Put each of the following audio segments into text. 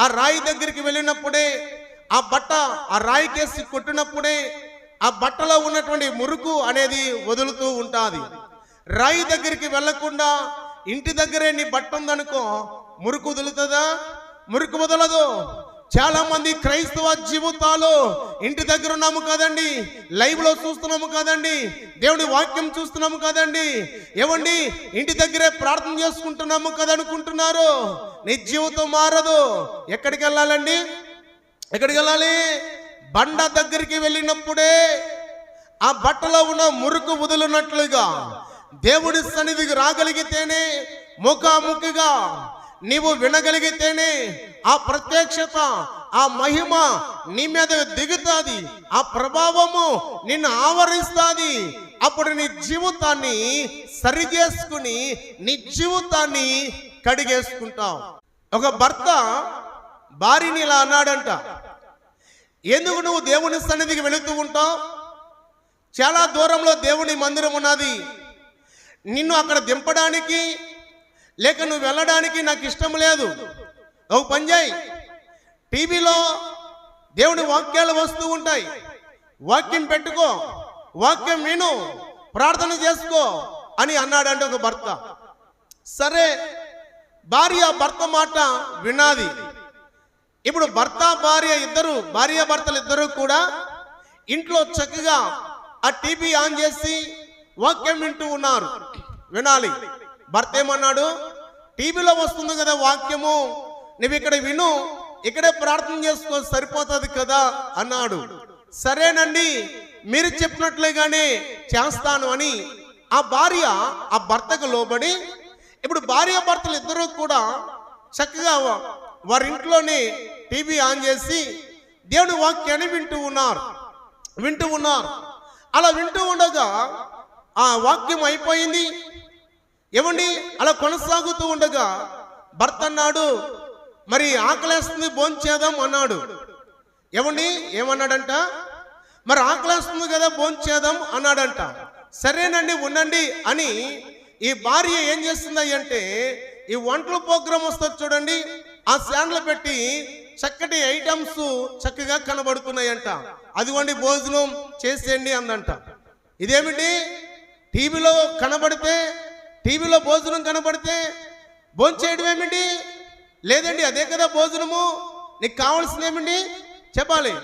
ఆ రాయి దగ్గరికి వెళ్ళినప్పుడే ఆ బట్ట ఆ రాయి కేసి కొట్టినప్పుడే ఆ బట్టలో ఉన్నటువంటి మురుకు అనేది వదులుతూ ఉంటుంది. రాయి దగ్గరికి వెళ్ళకుండా ఇంటి దగ్గరే నీ బట్ట ఉందనుకో మురుకు వదులుతుందా? మురుకు వదలదు. చాలా మంది క్రైస్తవ జీవితాలు ఇంటి దగ్గర ఉన్నాము కదండి. లైవ్లో చూస్తున్నాము కదండి. దేవుడి వాక్యం చూస్తున్నాము కదండి. ఏమండి ఇంటి దగ్గరే ప్రార్థన చేసుకుంటున్నాము కదనుకుంటున్నారు. నీ జీవితం మారదు. ఎక్కడికి వెళ్ళాలండి? ఎక్కడికి వెళ్ళాలి? బండ దగ్గరికి వెళ్ళినప్పుడే ఆ బట్టలో ఉన్న మురుకు వదులున్నట్లుగా దేవుడి సన్నిధికి రాగలిగితేనే ముఖాముఖిగా నీవు వినగలిగితేనే ఆ ప్రత్యక్షత ఆ మహిమ నీ మీద దిగుతాది. ఆ ప్రభావము నిన్ను ఆవరిస్తాది. అప్పుడు నీ జీవితాన్ని సరిచేసుకుని నీ జీవితాన్ని కడిగేసుకుంటావు. ఒక భర్త భార్యని ఇలా అన్నాడంట ఎందుకు నువ్వు దేవుని సన్నిధికి వెళుతూ ఉంటావు? చాలా దూరంలో దేవుని మందిరం ఉన్నది. నిన్ను అక్కడ దింపడానికి లేక నువ్వు వెళ్ళడానికి నాకు ఇష్టం లేదు. ఓ పని టీవీలో దేవుని వాక్యాలు వస్తూ ఉంటాయి. వాక్యం పెట్టుకో వాక్యం విను ప్రార్థన చేసుకో అని అన్నాడంటే ఒక భర్త. సరే భార్య భర్త మాట వినాది. ఇప్పుడు భర్త భార్య ఇద్దరు భార్య భర్తలు ఇద్దరు కూడా ఇంట్లో చక్కగా ఆ టీవీ ఆన్ చేసి వాక్యం వింటూ ఉన్నారు. వినాలి. భర్త ఏమన్నాడు? టీవీలో వస్తుంది కదా వాక్యము. నువ్వు ఇక్కడ విను. ఇక్కడే ప్రార్థన చేసుకో సరిపోతుంది కదా అన్నాడు. సరేనండి మీరు చెప్పినట్లుగానే చేస్తాను అని ఆ భార్య ఆ భర్తకు లోబడి ఇప్పుడు భార్య భర్తలు ఇద్దరు కూడా చక్కగా వారి ఇంట్లోనే టీవీ ఆన్ చేసి దేవుని వాక్యాన్ని వింటూ ఉన్నారు. వింటూ ఉన్నారు. అలా వింటూ ఉండగా ఆ వాక్యం అయిపోయింది. ఏమండి? అలా కొనసాగుతూ ఉండగా భర్త అన్నాడు మరి ఆకలేస్తుంది భోంచేద్దాం అన్నాడు. ఏమండి? ఏమన్నాడంట? మరి ఆకలేస్తుంది కదా భోంచేద్దాం అన్నాడంట. సరేనండి ఉండండి అని ఈ భార్య ఏం చేస్తుంది అంటే ఈ వంటల ప్రోగ్రామ్ వస్తుంది చూడండి ఆ శాండ్లు పెట్టి చక్కటి ఐటమ్స్ చక్కగా కనబడుతున్నాయంట. అదిగోండి భోజనం చేసేయండి అందంట ఇదేమిటి? టీవీలో కనబడితే టీవీలో భోజనం కనబడితే భోంచేయడం ఏమిటి? లేదండి అదే కదా భోజనము. నీకు కావాల్సింది ఏమిటి? చెప్పాలి.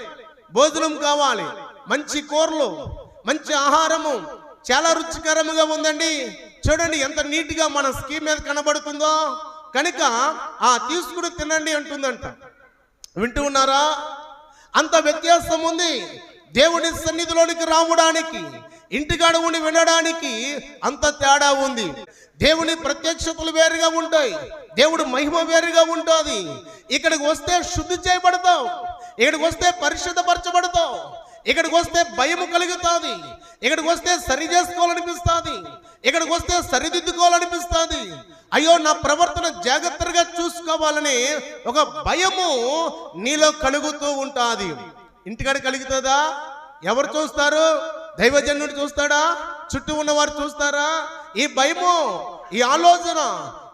భోజనం కావాలి. మంచి కూరలు మంచి ఆహారము చాలా రుచికరముగా ఉందండి. చూడండి ఎంత నీట్గా మన స్కీమ్ మీద కనబడుతుందో. కనుక ఆ తీసుకుని తినండి అంటుందంట. వింటూ ఉన్నారా? అంత వ్యత్యాసం ఉంది. దేవుని సన్నిధిలోనికి రావడానికి ఇంటికాడ ఉండి వినడానికి అంత తేడా ఉంది. దేవుని ప్రత్యక్షతలు వేరుగా ఉంటాయి. దేవుడు మహిమ వేరుగా ఉంటుంది. ఇక్కడికి వస్తే శుద్ధి చేయబడతావు. ఇక్కడికి వస్తే పరిశుద్ధపరచబడతావు. ఇక్కడికి వస్తే భయము కలుగుతుంది. ఇక్కడికి వస్తే సరి చేసుకోవాలనిపిస్తుంది. ఇక్కడికి వస్తే సరిదిద్దుకోవాలనిపిస్తుంది. అయ్యో నా ప్రవర్తన జాగ్రత్తగా చూసుకోవాలని ఒక భయము నీలో కలుగుతూ ఉంటుంది. ఇంటికాడ కలుగుతుందా? ఎవరు చూస్తారు? దైవజనుడు చూస్తాడా? చుట్టూ ఉన్నవారు చూస్తారా? ఈ భయము ఈ ఆలోచన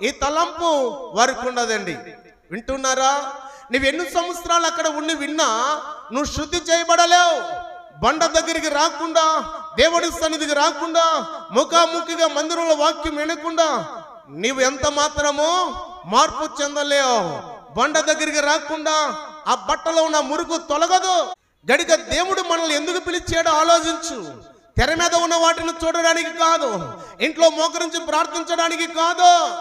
ఈ తలంపు వారికి ఉండదండి వింటున్నారా? నువ్వు ఎన్ని సంవత్సరాలు అక్కడ ఉండి విన్నా నువ్వు శుద్ధి చేయబడలేవు. బండ దగ్గరికి రాకుండా దేవుడి సన్నిధికి రాకుండా ముఖాముఖిగా మందిరంలో వాక్యం వినకుండా నీవు ఎంత మాత్రమో మార్పు చెందలేవు. బండ దగ్గరికి రాకుండా ఆ బట్టలో ఉన్న మురుగు తొలగదు. గడిక దేవుడు మనల్ని ఎందుకు పిలిచాడో ఆలోచించు. తెర మీద ఉన్న వాటిని చూడడానికి కాదు. ఇంట్లో మోకరించి ప్రార్థించడానికి కాదు.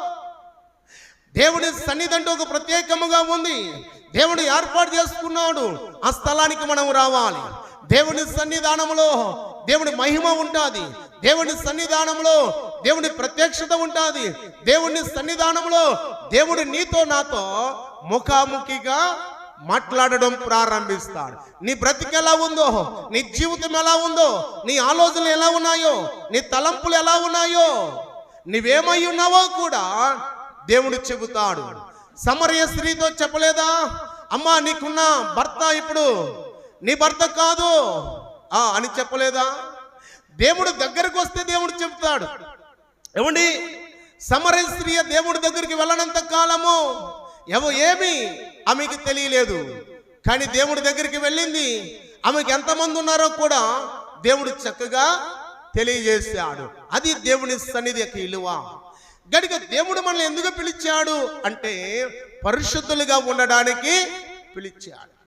దేవుడి సన్నిధి ఒక ప్రత్యేకముగా ఉంది. దేవుడు ఏర్పాటు చేసుకున్నాడు. ఆ స్థలానికి మనం రావాలి. దేవుని సన్నిధానంలో దేవుని మహిమ ఉంటుంది. దేవుని సన్నిధానంలో దేవుని ప్రత్యక్షత ఉంటుంది. దేవుని సన్నిధానంలో దేవుడు నీతో నాతో ముఖాముఖిగా మాట్లాడడం ప్రారంభిస్తాడు. నీ బ్రతికి ఎలా ఉందో నీ జీవితం ఎలా ఉందో నీ ఆలోచనలు ఎలా ఉన్నాయో నీ తలంపులు ఎలా ఉన్నాయో నీవేమై ఉన్నావో కూడా దేవుడు చెబుతాడు. సమరయ స్త్రీతో చెప్పలేదా? అమ్మా నీకున్న భర్త ఇప్పుడు నీ భర్త కాదు. ఆ అని చెప్పలేదా? దేవుడు దగ్గరకు వస్తే దేవుడు చెబుతాడు. ఏమండి? సమరయ స్త్రీ దేవుడి దగ్గరికి వెళ్ళనంత కాలము? ఎవ ఏమి ఆమెకి తెలియలేదు. కానీ దేవుడి దగ్గరికి వెళ్ళింది. ఆమెకి ఎంతమంది ఉన్నారో కూడా దేవుడు చక్కగా తెలియజేశాడు. అది దేవుని సన్నిధి యొక్క ఇలువ. గడిక దేవుడు మనల్ని ఎందుకు పిలిచాడు? అంటే పరిశుద్ధులుగా ఉండడానికి పిలిచాడు.